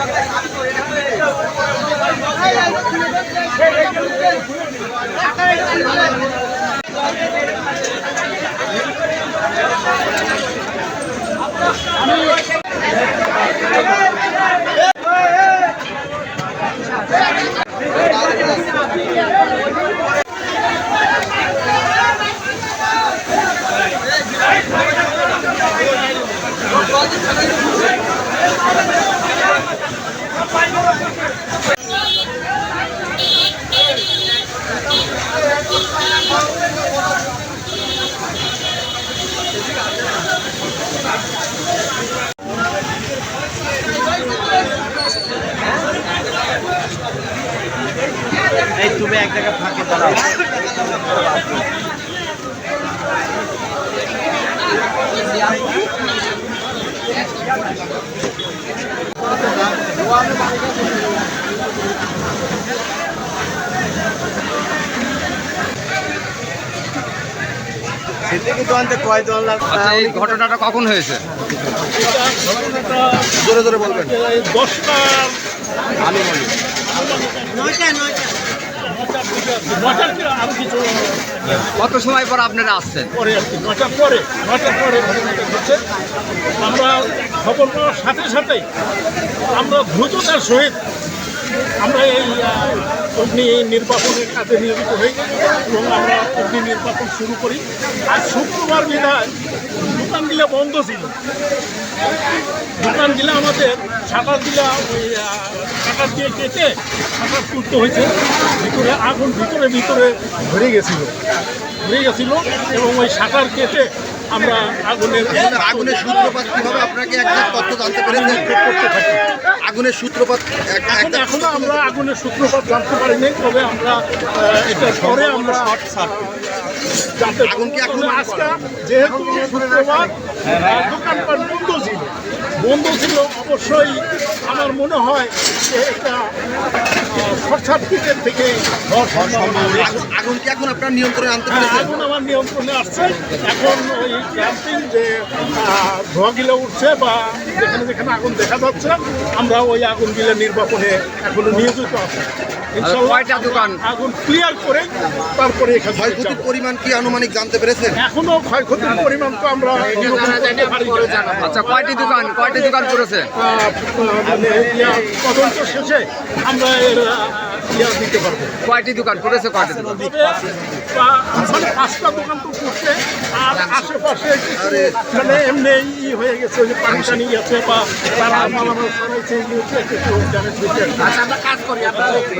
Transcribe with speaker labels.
Speaker 1: এই তুমি এক জায়গায় ফাঁকে দাঁড়াও সেদিকে তো আনতে কয় দল
Speaker 2: আচ্ছা এই ঘটনাটা কখন হয়েছে?
Speaker 1: জোরে জোরে বলবেন।
Speaker 3: দশটা
Speaker 1: আমি বলি।
Speaker 3: আরও কিছু
Speaker 2: কত সময় পর আপনারা আসছেন?
Speaker 3: পরে পরে পরে আমরা খবর পাওয়ার সাথে সাথেই আমরা দ্রুততার সহিত আমরা এই অগ্নি নির্বাপনের কাজে নিয়োজিত হই এবং আমরা অগ্নি নির্বাপন শুরু করি। আর শুক্রবার বিধায় দোকানগুলো বন্ধ ছিল। দোকানগুলো আমাদের শাটার দিলা ওই শাটার দিয়ে কেটে শাটার তুলতে হয়েছে। ভিতরে আগুন ভিতরে ভিতরে ধরে গেছিল। ধরে গেছিল এবং ওই শাটার কেটে আমরা আগুনের
Speaker 4: আগুনের সূত্রপাত কীভাবে আপনাকে একটা তথ্য জানতে পেরেছেন?
Speaker 3: করতে থাকি।
Speaker 4: আগুনের সূত্রপাত
Speaker 3: এখন এখনও আমরা আগুনের সূত্রপাত জানতে পারিনি তবে আমরা এটা পরে আমরা শর্ট সার্কিট।
Speaker 4: আগুন কি
Speaker 3: এখনও আজকে যেহেতু শুক্রবার দোকানপাট বন্ধ ছিল। বন্ধ ছিল অবশ্যই আমার মনে হয় এটা শর্ট সার্কিটের থেকে
Speaker 4: আগুন- কি এখন আপনার নিয়ন্ত্রণে আনতে
Speaker 3: হ্যাঁ,
Speaker 4: পেরেছেন
Speaker 3: আগুন আমার নিয়ন্ত্রণে আসছে। এখন ওই ক্যাম্পিং যে ধোঁয়াগুলো উঠছে বা যেখানে যেখানে আগুন দেখা যাচ্ছে আমরা ওই আগুনগুলো নির্বাপনে এখনও নিয়োজিত আছি
Speaker 2: কয়টা দোকান?
Speaker 3: আগুন ক্লিয়ার করে তারপরে এখানে
Speaker 4: ক্ষয়ক্ষতির পরিমাণ কি আনুমানিক জানতে পেরেছেন
Speaker 3: এখনও ক্ষয়ক্ষতির পরিমাণ তো আমরা।
Speaker 2: আচ্ছা কয়টি দোকান কয়টি দোকান করেছে
Speaker 3: মানে তদন্ত শেষে আমরা এর
Speaker 2: কয়টি দোকান? করেছে কয়টি দোকান?
Speaker 3: মানে পাঁচটা দোকান তো করছে আর আশেপাশে মানে এমনি ই হয়ে গেছে যে পানি টানি আছে বা তারা মালামাল সরাইছে এগুলো কিছু করি